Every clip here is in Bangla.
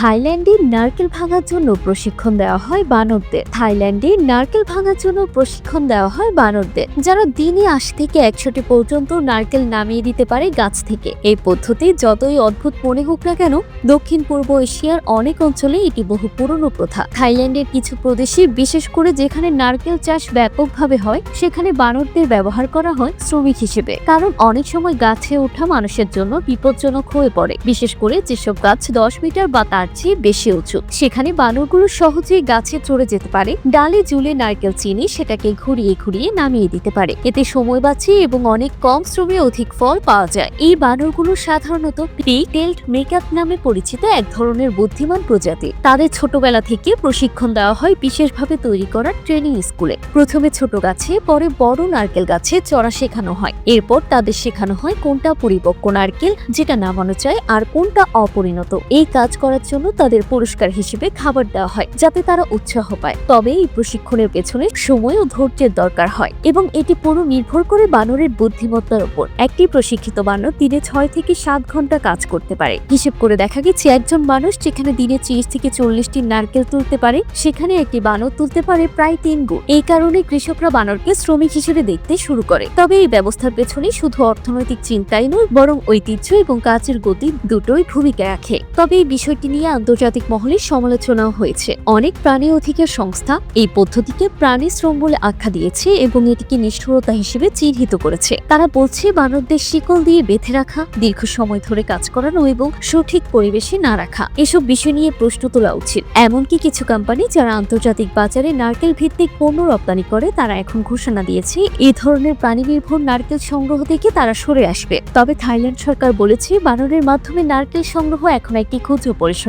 থাইল্যান্ডে নারকেল ভাঙার জন্য প্রশিক্ষণ দেওয়া হয় বানরদের। থাইল্যান্ডে নারকেল ভাঙার জন্য প্রশিক্ষণ দেওয়া হয় বানরদের, যারা দিনে আশি থেকে একশোটি পর্যন্ত নারকেল নামিয়ে দিতে পারে গাছ থেকে। এই পদ্ধতি যতই অদ্ভুত মনে হোক না কেন, দক্ষিণ পূর্ব এশিয়ার অনেক অঞ্চলে এটি বহু পুরনো প্রথা। থাইল্যান্ডের কিছু প্রদেশে, বিশেষ করে যেখানে নারকেল চাষ ব্যাপকভাবে হয়, সেখানে বানরদের ব্যবহার করা হয় শ্রমিক হিসেবে। কারণ অনেক সময় গাছে ওঠা মানুষের জন্য বিপজ্জনক হয়ে পড়ে। বিশেষ করে যেসব গাছ দশ মিটার বা তার চেয়ে বেশি উঁচু। সেখানে বানরগুলো সহজেই গাছে চড়ে যেতে পারে। ডালে জুলে নারকেল চিনি সেটাকে ঘুরিয়ে ঘুরিয়ে নামিয়ে দিতে পারে। এতে সময় বাঁচে এবং অনেক কম শ্রমে অধিক ফল পাওয়া যায়। এই বানরগুলো সাধারণত পিক টেল্ড মেকআপ নামে পরিচিত এক ধরনের বুদ্ধিমান প্রজাতি তাদের ছোটবেলা থেকে প্রশিক্ষণ দেওয়া হয় বিশেষভাবে তৈরি করা ট্রেনিং স্কুলে। প্রথমে ছোট গাছে, পরে বড় নারকেল গাছে চড়া শেখানো হয়। এরপর তাদের শেখানো হয় কোনটা পরিপক্ক নারকেল, যেটা নামানো চায় আর কোনটা অপরিণত। এই কাজ করার জন্য তাদের পুরস্কার হিসেবে খাবার দেওয়া হয়, যাতে তারা উৎসাহ পায়। তবে এই প্রশিক্ষণের পেছনে সময় ও ধৈর্যের দরকার হয় এবং এটি পুরো নির্ভর করে বানরের বুদ্ধিমত্তার উপর। একটি প্রশিক্ষিত বানর দিনে ছয় থেকে সাত ঘণ্টা কাজ করতে পারে। হিসেব করে দেখা গেছে, একজন মানুষ যেখানে দিনে ত্রিশ থেকে চল্লিশটি নারকেল তুলতে পারে, সেখানে একটি বানর তুলতে পারে প্রায় তিন গুণ। এই কারণে কৃষকরা বানরকে শ্রমিক হিসেবে দেখতে শুরু করে। তবে এই ব্যবস্থার পেছনে শুধু অর্থনৈতিক চিন্তাই নয়, বরং ঐতিহ্য এবং কাজের গতি দুটোই ভূমিকা রাখে। তবে এই বিষয়টি নিয়ে আন্তর্জাতিক মহলে সমালোচনাও হয়েছে। অনেক প্রাণী অধিকার সংস্থা এই পদ্ধতিকে প্রাণী শ্রম বলে আখ্যা দিয়েছে এবং এটিকে নিষ্ঠুরতা হিসেবে চিহ্নিত করেছে। তারা বলছে, বানরদের শিকল দিয়ে বেঁধে রাখা, দীর্ঘ সময় ধরে কাজ করানো এবং সঠিক পরিবেশে না রাখা, এসব বিষয় নিয়ে প্রশ্ন তোলা উচিত। এমনকি কিছু কোম্পানি যারা আন্তর্জাতিক বাজারে নারকেল ভিত্তিক পণ্য রপ্তানি করে, তারা এখন ঘোষণা দিয়েছে এই ধরনের প্রাণী নির্ভর নারকেল সংগ্রহ থেকে তারা সরে আসবে। তবে থাইল্যান্ড সরকার বলেছে, বানরের মাধ্যমে নারকেল সংগ্রহ এখন একটি ক্ষুদ্র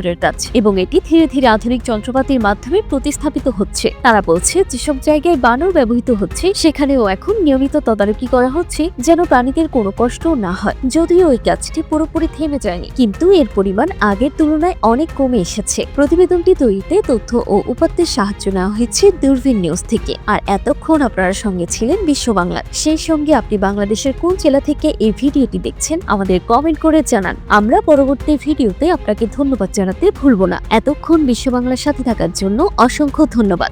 পরিসরের কাজ। এবং এটি ধীরে ধীরে আধুনিক যন্ত্রপাতির মাধ্যমে প্রতিস্থাপিত হচ্ছে। তারা বলছে, যেসব জায়গায় বানর ব্যবহৃত হচ্ছে, সেখানেও এখন নিয়মিত তদারকি করা হচ্ছে যেন প্রাণীদের কোনো কষ্ট না হয়। যদিও এই কাজটি পুরোপুরি থেমে যায়নি, কিন্তু এর পরিমাণ আগের তুলনায় অনেক কমে এসেছে। প্রতিবেদনটি তৈরিতে তথ্য ও উপাত্তের সাহায্য নেওয়া হয়েছে দূরবীন নিউজ থেকে। আর এতক্ষণ আপনারা সঙ্গে ছিলেন বিশ্ব বাংলা সেই সঙ্গে আপনি বাংলাদেশের কোন জেলা থেকে এই ভিডিওটি দেখছেন, আমাদের কমেন্ট করে জানান। আমরা পরবর্তী ভিডিওতে আপনাকে ধন্যবাদ জানাতে ভুলব না। এতক্ষণ বিশ্ব বাংলার সাথে থাকার জন্য অসংখ্য ধন্যবাদ।